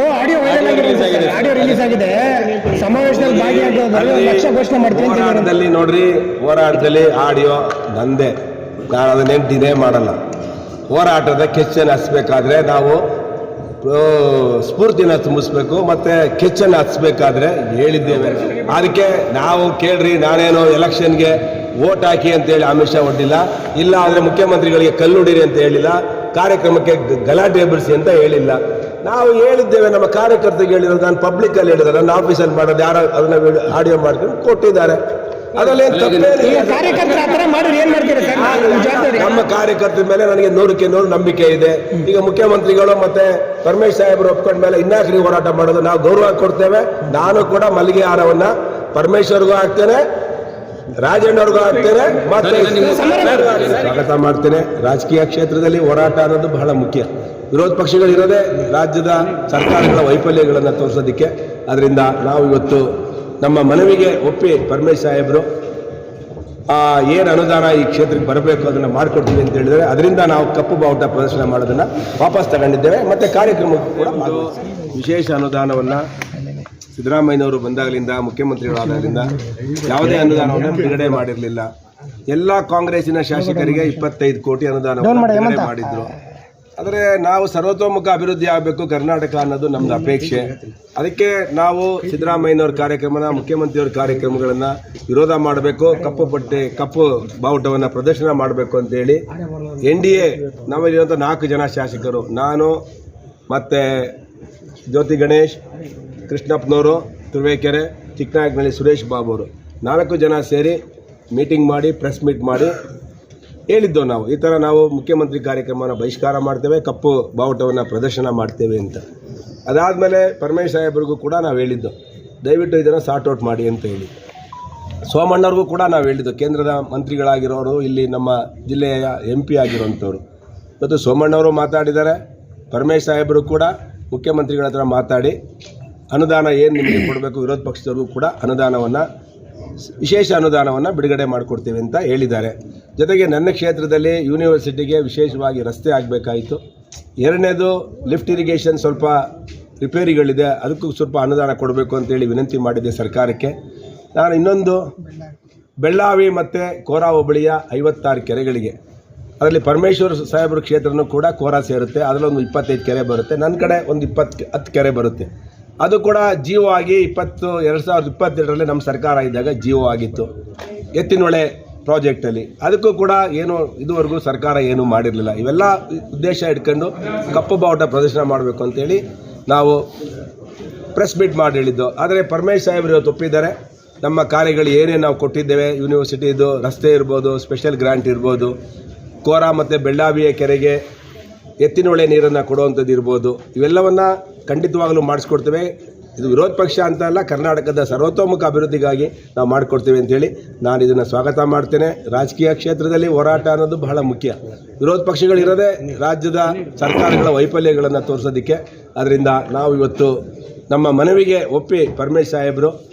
Audio viral ಆಗಿದೆ audio release ಆಗಿದೆ ಸಮಾವೇಶದಲ್ಲಿ ಭಾಗಿಯಾಗೋದು ಲಕ್ಷ ಘೋಷಣೆ ಮಾಡ್ತೀನಿ ಅಂತ ಹೇಳಿದ್ರು. ಹೋರಾಟದಲ್ಲಿ ನೋಡ್ರಿ ಹೋರಾಟದಲ್ಲಿ ಆಡಿಯೋ ಬಂದೆ ನಾನು ಅದನ್ನೇನು ಡಿನೇ ಮಾಡಲ್ಲ. ಹೋರಾಟದ ಕೆಚ್ಚನ್ನು ಹಚ್ಚಬೇಕಾದ್ರೆ ನಾವು ಆ, ಸ್ಫೂರ್ತಿನ ತುಂಬಿಸ್ಬೇಕು ಮತ್ತೆ ಕೆಚ್ಚನ್ನು ಹಚ್ಚಬೇಕಾದ್ರೆ ಹೇಳಿದ್ದೇವೆ. ಅದಕ್ಕೆ ನಾವು ಕೇಳ್ರಿ ನಾನೇನು ಎಲೆಕ್ಷನ್ಗೆ ವೋಟ್ ಹಾಕಿ ಅಂತೇಳಿ ಆಮಿಷ ಒಡ್ಡಿಲ್ಲ ಇಲ್ಲ ಆದರೆ ಮುಖ್ಯಮಂತ್ರಿಗಳಿಗೆ ಕಲ್ಲುಡಿರಿ ಅಂತ ಹೇಳಿಲ್ಲ ಕಾರ್ಯಕ್ರಮಕ್ಕೆ ಗ- ಗಲಾಟೆ ಎಬ್ಬಿಸಿ ಅಂತ ಹೇಳಿಲ್ಲ. ನಾವು ಹೇಳಿದ್ದೇವೆ ನಮ್ಮ ಕಾರ್ಯಕರ್ತರಿಗೆ ಹೇಳಿರೋದು ನಾನು ಪಬ್ಲಿಕ್ ಅಲ್ಲಿ ಹೇಳಿದ್ರೆ ನನ್ನ ಆಫೀಸಲ್ಲಿ ಮಾಡೋದು ಯಾರು ಅದನ್ನ ಆಡಿಯೋ ಮಾಡ್ಕೊಂಡು ಕೊಟ್ಟಿದ್ದಾರೆ. ನಮ್ಮ ಕಾರ್ಯಕರ್ತರ ಮೇಲೆ ನನಗೆ ನೂರಕ್ಕೆ ನೂರು ನಂಬಿಕೆ ಇದೆ. ಈಗ ಮುಖ್ಯಮಂತ್ರಿಗಳು ಮತ್ತೆ ಪರಮೇಶ್ ಸಾಹೇಬರು ಒಪ್ಕೊಂಡ ಮೇಲೆ ಇನ್ನಾಕ್ರಿ ಹೋರಾಟ ಮಾಡೋದು ನಾವು ಗೌರವ ಕೊಡ್ತೇವೆ. ನಾನು ಕೂಡ ಮಲ್ಲಿಗೆ ಹಾರವನ್ನ ಪರಮೇಶ್ವರ್ಗೂ ಹಾಕ್ತೇನೆ. ರಾಜಣ್ಣವ್ರಿಗೂ ಆಗ್ತೇನೆ ಮತ್ತೆ ಸ್ವಾಗತ ಮಾಡ್ತೇನೆ. ರಾಜಕೀಯ ಕ್ಷೇತ್ರದಲ್ಲಿ ಹೋರಾಟ ಅನ್ನೋದು ಬಹಳ ಮುಖ್ಯ. ವಿರೋಧ ಪಕ್ಷಗಳಿರೋದೇ ರಾಜ್ಯದ ಸರ್ಕಾರಗಳ ವೈಫಲ್ಯಗಳನ್ನು ತೋರಿಸೋದಕ್ಕೆ. ಅದರಿಂದ ನಾವು ಇವತ್ತು ನಮ್ಮ ಮನವಿಗೆ ಒಪ್ಪಿ ಪರಮೇಶ್ ಸಾಹೇಬರು ಆ ಏನು ಅನುದಾನ ಈ ಕ್ಷೇತ್ರಕ್ಕೆ ಬರಬೇಕು ಅದನ್ನು ಮಾಡಿಕೊಡ್ತೀವಿ ಅಂತ ಹೇಳಿದರೆ ಅದರಿಂದ ನಾವು ಕಪ್ಪು ಬಾವುಟ ಪ್ರದರ್ಶನ ಮಾಡೋದನ್ನ ವಾಪಸ್ ತಗೊಂಡಿದ್ದೇವೆ. ಮತ್ತೆ ಕಾರ್ಯಕ್ರಮಕ್ಕೂ ಕೂಡ ವಿಶೇಷ ಅನುದಾನವನ್ನು ಸಿದ್ದರಾಮಯ್ಯನವರು ಬಂದಾಗಲಿಂದ ಮುಖ್ಯಮಂತ್ರಿಗಳಾದಾಗಲಿಂದ ಯಾವುದೇ ಅನುದಾನವನ್ನು ಬಿಡುಗಡೆ ಮಾಡಿರಲಿಲ್ಲ. ಎಲ್ಲ ಕಾಂಗ್ರೆಸ್ಸಿನ ಶಾಸಕರಿಗೆ ಇಪ್ಪತ್ತೈದು ಕೋಟಿ ಅನುದಾನವನ್ನು ಬಿಡುಗಡೆ ಮಾಡಿದ್ರು. ಆದರೆ ನಾವು ಸರ್ವತೋಮುಖ ಅಭಿವೃದ್ಧಿ ಆಗಬೇಕು ಕರ್ನಾಟಕ ಅನ್ನೋದು ನಮ್ದು ಅಪೇಕ್ಷೆ. ಅದಕ್ಕೆ ನಾವು ಸಿದ್ದರಾಮಯ್ಯನವ್ರ ಕಾರ್ಯಕ್ರಮನ ಮುಖ್ಯಮಂತ್ರಿಯವ್ರ ಕಾರ್ಯಕ್ರಮಗಳನ್ನು ವಿರೋಧ ಮಾಡಬೇಕು ಕಪ್ಪು ಪಟ್ಟೆ ಕಪ್ಪು ಬಾವುಟವನ್ನು ಪ್ರದರ್ಶನ ಮಾಡಬೇಕು ಅಂತೇಳಿ ಎನ್ ಡಿ ಎ ನಮ್ಮಲ್ಲಿರುವಂಥ ನಾಲ್ಕು ಜನ ಶಾಸಕರು. ನಾನು ಮತ್ತು ಜ್ಯೋತಿ ಗಣೇಶ್ ಕೃಷ್ಣಪ್ಪನವರು, ತುರುವೇಕೆರೆ, ಚಿಕ್ಕನಾಯಕನಹಳ್ಳಿ ಸುರೇಶ್ ಬಾಬು ಅವರು ನಾಲ್ಕು ಜನ ಸೇರಿ ಮೀಟಿಂಗ್ ಮಾಡಿ, ಪ್ರೆಸ್ ಮೀಟ್ ಮಾಡಿ ಹೇಳಿದ್ದು ನಾವು. ಈ ಥರ ನಾವು ಮುಖ್ಯಮಂತ್ರಿ ಕಾರ್ಯಕ್ರಮವನ್ನು ಬಹಿಷ್ಕಾರ ಮಾಡ್ತೇವೆ, ಕಪ್ಪು ಬಾವುಟವನ್ನು ಪ್ರದರ್ಶನ ಮಾಡ್ತೇವೆ ಅಂತ. ಅದಾದಮೇಲೆ ಪರಮೇಶ್ ಸಾಹೇಬ್ರಿಗೂ ಕೂಡ ನಾವು ಹೇಳಿದ್ದು. ದಯವಿಟ್ಟು ಇದನ್ನು ಸಾರ್ಟ್ ಔಟ್ ಮಾಡಿ ಅಂತ ಹೇಳಿ. ಸೋಮಣ್ಣವ್ರಿಗೂ ಕೂಡ ನಾವು ಹೇಳಿದ್ದು. ಕೇಂದ್ರದ ಮಂತ್ರಿಗಳಾಗಿರೋರು, ಇಲ್ಲಿ ನಮ್ಮ ಜಿಲ್ಲೆಯ ಎಂ ಪಿ ಆಗಿರುವಂಥವ್ರು. ಮತ್ತು ಸೋಮಣ್ಣವರು ಮಾತಾಡಿದ್ದಾರೆ. ಪರಮೇಶ್ ಸಾಹೇಬರು ಕೂಡ ಮುಖ್ಯಮಂತ್ರಿಗಳ ಹತ್ರ ಮಾತಾಡಿ ಅನುದಾನ ಏನು ನಿಮಗೆ ಕೊಡಬೇಕು, ವಿರೋಧ ಪಕ್ಷದವ್ರಿಗೂ ಕೂಡ ಅನುದಾನವನ್ನು, ವಿಶೇಷ ಅನುದಾನವನ್ನು ಬಿಡುಗಡೆ ಮಾಡಿಕೊಡ್ತೀವಿ ಅಂತ ಹೇಳಿದ್ದಾರೆ. ಜೊತೆಗೆ ನನ್ನ ಕ್ಷೇತ್ರದಲ್ಲಿ ಯೂನಿವರ್ಸಿಟಿಗೆ ವಿಶೇಷವಾಗಿ ರಸ್ತೆ ಆಗಬೇಕಾಯಿತು. ಎರಡನೇದು ಲಿಫ್ಟ್ ಇರಿಗೇಷನ್ ಸ್ವಲ್ಪ ರಿಪೇರಿಗಳಿದೆ, ಅದಕ್ಕೂ ಸ್ವಲ್ಪ ಅನುದಾನ ಕೊಡಬೇಕು ಅಂತೇಳಿ ವಿನಂತಿ ಮಾಡಿದ್ದೆ ಸರ್ಕಾರಕ್ಕೆ. ನಾನು ಇನ್ನೊಂದು, ಬೆಳ್ಳಾವಿ ಮತ್ತು ಕೋರಾ ಹೋಬಳಿಯ ಐವತ್ತಾರು ಕೆರೆಗಳಿಗೆ. ಅದರಲ್ಲಿ ಪರಮೇಶ್ವರ ಸಾಹೇಬ್ರ ಕ್ಷೇತ್ರನೂ ಕೂಡ ಕೋರಾ ಸೇರುತ್ತೆ ಅದರಲ್ಲಿ ಒಂದು ಇಪ್ಪತ್ತೈದು ಕೆರೆ ಬರುತ್ತೆ. ನನ್ನ ಕಡೆ ಒಂದು ಇಪ್ಪತ್ತು, ಹತ್ತು ಕೆರೆ ಬರುತ್ತೆ. ಅದು ಕೂಡ ಜಿಯೋ ಆಗಿ ಇಪ್ಪತ್ತು, ಎರಡು ಸಾವಿರದ ಇಪ್ಪತ್ತೆರಡರಲ್ಲಿ ನಮ್ಮ ಸರ್ಕಾರ ಇದ್ದಾಗ ಜಿಯೋ ಆಗಿತ್ತು. ಎತ್ತಿನೊಳೆ ಪ್ರಾಜೆಕ್ಟಲ್ಲಿ ಅದಕ್ಕೂ ಕೂಡ ಏನು ಇದುವರೆಗೂ ಸರ್ಕಾರ ಏನೂ ಮಾಡಿರಲಿಲ್ಲ. ಇವೆಲ್ಲ ಉದ್ದೇಶ ಇಟ್ಕೊಂಡು ಕಪ್ಪು ಬಾವುಟ ಪ್ರದರ್ಶನ ಮಾಡಬೇಕು ಅಂತೇಳಿ ನಾವು ಪ್ರೆಸ್ ಮೀಟ್ ಮಾಡಿ ಹೇಳಿದ್ದು. ಆದರೆ ಪರಮೇಶ್ ಸಾಹೇಬರು ಇವತ್ತು ಒಪ್ಪಿದ್ದಾರೆ. ನಮ್ಮ ಕಾರ್ಯಗಳು ಏನೇನು ನಾವು ಕೊಟ್ಟಿದ್ದೇವೆ ಯೂನಿವರ್ಸಿಟಿದು ರಸ್ತೆ ಇರ್ಬೋದು ಸ್ಪೆಷಲ್ ಗ್ರಾಂಟ್ ಇರ್ಬೋದು, ಕೋರಾ ಮತ್ತು ಬೆಳ್ಳಾವಿಯ ಕೆರೆಗೆ ಎತ್ತಿನೊಳೆ ನೀರನ್ನು ಕೊಡುವಂಥದ್ದು ಇರ್ಬೋದು. ಇವೆಲ್ಲವನ್ನು ಖಂಡಿತವಾಗಲೂ ಮಾಡಿಸ್ಕೊಡ್ತೇವೆ. ಇದು ವಿರೋಧ ಪಕ್ಷ ಅಂತ ಅಲ್ಲ, ಕರ್ನಾಟಕದ ಸರ್ವತೋಮುಖ ಅಭಿವೃದ್ಧಿಗಾಗಿ ನಾವು ಮಾಡಿಕೊಡ್ತೇವೆ ಅಂತೇಳಿ ನಾನು ಇದನ್ನು ಸ್ವಾಗತ ಮಾಡ್ತೇನೆ. ರಾಜಕೀಯ ಕ್ಷೇತ್ರದಲ್ಲಿ ಹೋರಾಟ ಅನ್ನೋದು ಬಹಳ ಮುಖ್ಯ. ವಿರೋಧ ಪಕ್ಷಗಳಿರೋದೇ ರಾಜ್ಯದ ಸರ್ಕಾರಗಳ ವೈಫಲ್ಯಗಳನ್ನು ತೋರಿಸೋದಕ್ಕೆ. ಅದರಿಂದ ನಾವು ಇವತ್ತು ನಮ್ಮ ಮನವಿಗೆ ಒಪ್ಪಿ ಪರಮೇಶ್ ಸಾಹೇಬರು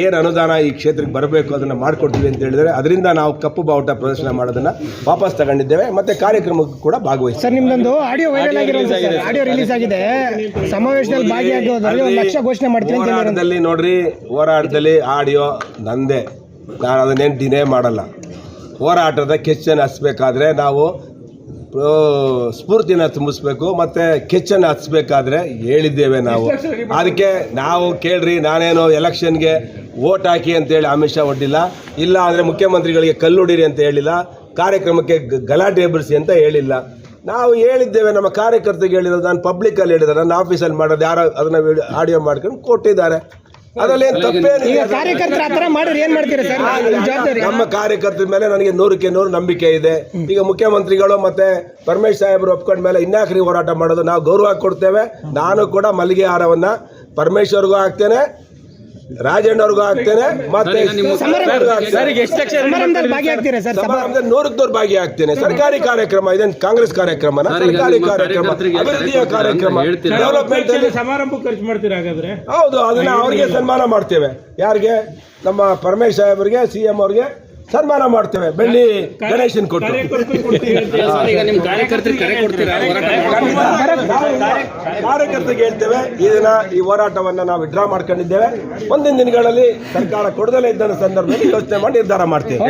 ಏನು ಅನುದಾನ ಈ ಕ್ಷೇತ್ರಕ್ಕೆ ಬರಬೇಕು ಅದನ್ನು ಮಾಡಿಕೊಡ್ತೀವಿ ಅಂತ ಹೇಳಿದರೆ ಅದರಿಂದ ನಾವು ಕಪ್ಪು ಬಾವುಟ ಪ್ರದರ್ಶನ ಮಾಡೋದನ್ನು ವಾಪಸ್ ತಗೊಂಡಿದ್ದೇವೆ ಮತ್ತು ಕಾರ್ಯಕ್ರಮಕ್ಕೆ ಕೂಡ ಭಾಗವಹಿಸಿ ಸರ್ ನಿಮ್ದೊಂದು ಆಡಿಯೋ ವೈರಲ್ ಆಗಿರೋದು ಆಡಿಯೋ ರಿಲೀಸ್ ಆಗಿದೆ ಸಮಾವೇಶದಲ್ಲಿ ಭಾಗಿಯಾಗೋದು ಒಂದು ಲಕ್ಷ ಘೋಷಣೆ ಮಾಡ್ತೀವಿ. ಹೋರಾಟದಲ್ಲಿ ನೋಡ್ರಿ ಹೋರಾಟದಲ್ಲಿ ಆಡಿಯೋ ನಂದೇ. ನಾನು ಅದನ್ನೇನು ಡಿನೇ ಮಾಡಲ್ಲ. ಹೋರಾಟದ ಕೆಚ್ಚನ್ನು ಹಸ್ಬೇಕಾದ್ರೆ ನಾವು ಸ್ಫೂರ್ತಿನ ತುಂಬಿಸ್ಬೇಕು ಮತ್ತು ಕೆಚ್ಚನ್ನು ಹಚ್ಬೇಕಾದ್ರೆ ಹೇಳಿದ್ದೇವೆ ನಾವು. ಅದಕ್ಕೆ ನಾವು ಕೇಳ್ರಿ ನಾನೇನು ಎಲೆಕ್ಷನ್ಗೆ ವೋಟ್ ಹಾಕಿ ಅಂತೇಳಿ ಆಮಿಷ ಒಡ್ಡಿಲ್ಲ. ಇಲ್ಲ ಅಂದರೆ ಮುಖ್ಯಮಂತ್ರಿಗಳಿಗೆ ಕಲ್ಲುಡಿರಿ ಅಂತ ಹೇಳಿಲ್ಲ. ಕಾರ್ಯಕ್ರಮಕ್ಕೆ ಗಲಾಟೆ ಎಬ್ಬಿಸಿ ಅಂತ ಹೇಳಿಲ್ಲ. ನಾವು ಹೇಳಿದ್ದೇವೆ ನಮ್ಮ ಕಾರ್ಯಕರ್ತರಿಗೆ ಹೇಳಿರೋದು ನಾನು ಪಬ್ಲಿಕ್ ಅಲ್ಲಿ ಹೇಳಿದ್ದಾರೆ ನನ್ನ ಆಫೀಸಲ್ಲಿ ಮಾಡೋದು ಯಾರೋ ಅದನ್ನು ಆಡಿಯೋ ಮಾಡ್ಕೊಂಡು ಕೊಟ್ಟಿದ್ದಾರೆ. ಅದರಲ್ಲಿ ಏನು ಈಗ ಕಾರ್ಯಕರ್ತರ ಆ ಥರ ಮಾಡಿದ್ರೆ ಏನ್ ಮಾಡ್ತೀರಾ ಸರ್? ಜವಾಬ್ದಾರಿ ನಮ್ಮ ಕಾರ್ಯಕರ್ತರ ಮೇಲೆ ನನಗೆ ನೂರಕ್ಕೆ ನೂರು ನಂಬಿಕೆ ಇದೆ. ಈಗ ಮುಖ್ಯಮಂತ್ರಿಗಳು ಮತ್ತೆ ಪರಮೇಶ್ ಸಾಹೇಬರು ಒಪ್ಕೊಂಡ ಮೇಲೆ ಇನ್ಯಾಕ್ರಿ ಹೋರಾಟ ಮಾಡೋದು ನಾವು ಗೌರವ ಕೊಡ್ತೇವೆ. ನಾನು ಕೂಡ ಮಲ್ಲಿಗೆ ಹಾರವನ್ನ ಪರಮೇಶ್ವರ್ಗೂ ಹಾಕ್ತೇನೆ. ರಾಜಣ್ಣವ್ರಿಗೂ ಹಾಕ್ತೇನೆ ಮತ್ತೆ ನೂರಕ್ಕೂರ್ ಭಾಗಿ ಆಗ್ತೇನೆ ಭಾಗಿಯಾಗ್ತೇನೆ. ಸರ್ಕಾರಿ ಕಾರ್ಯಕ್ರಮ ಇದೇನು ಕಾಂಗ್ರೆಸ್ ಕಾರ್ಯಕ್ರಮ ಸರ್ಕಾರಿ ಕಾರ್ಯಕ್ರಮ ಅಭಿವೃದ್ಧಿಯ ಕಾರ್ಯಕ್ರಮ ಡೆವಲಪ್ಮೆಂಟ್ ಸಮಾರಂಭ ಖರ್ಚು ಮಾಡ್ತೀರಾ ಹಾಗಾದ್ರೆ? ಹೌದು ಅದನ್ನ ಅವ್ರಿಗೆ ಸನ್ಮಾನ ಮಾಡ್ತೇವೆ. ಯಾರಿಗೆ? ನಮ್ಮ ಪರಮೇಶ್ ಸಾಹೇಬರಿಗೆ ಸಿ ಎಂ ಅವ್ರಿಗೆ ಸನ್ಮಾನ ಮಾಡ್ತೇವೆ. ಬೆಳ್ಳಿ ಗಣೇಶನ್ ಕೊಟ್ಟು. ಕಾರ್ಯಕರ್ತರಿಗೆ ಕರೆ ಕೊಡ್ತೀರಾ? ಕಾರ್ಯಕರ್ತರಿಗೆ ಹೇಳ್ತೇವೆ ಇದನ್ನ ಈ ಹೋರಾಟವನ್ನ ನಾವು ವಿಡ್ರಾ ಮಾಡ್ಕೊಂಡಿದ್ದೇವೆ. ಮುಂದಿನ ದಿನಗಳಲ್ಲಿ ಸರ್ಕಾರ ಕೊಡದಲೇ ಇದ್ದ ಸಂದರ್ಭದಲ್ಲಿ ಯೋಚನೆ ಮಾಡಿ ನಿರ್ಧಾರ ಮಾಡ್ತೇವೆ.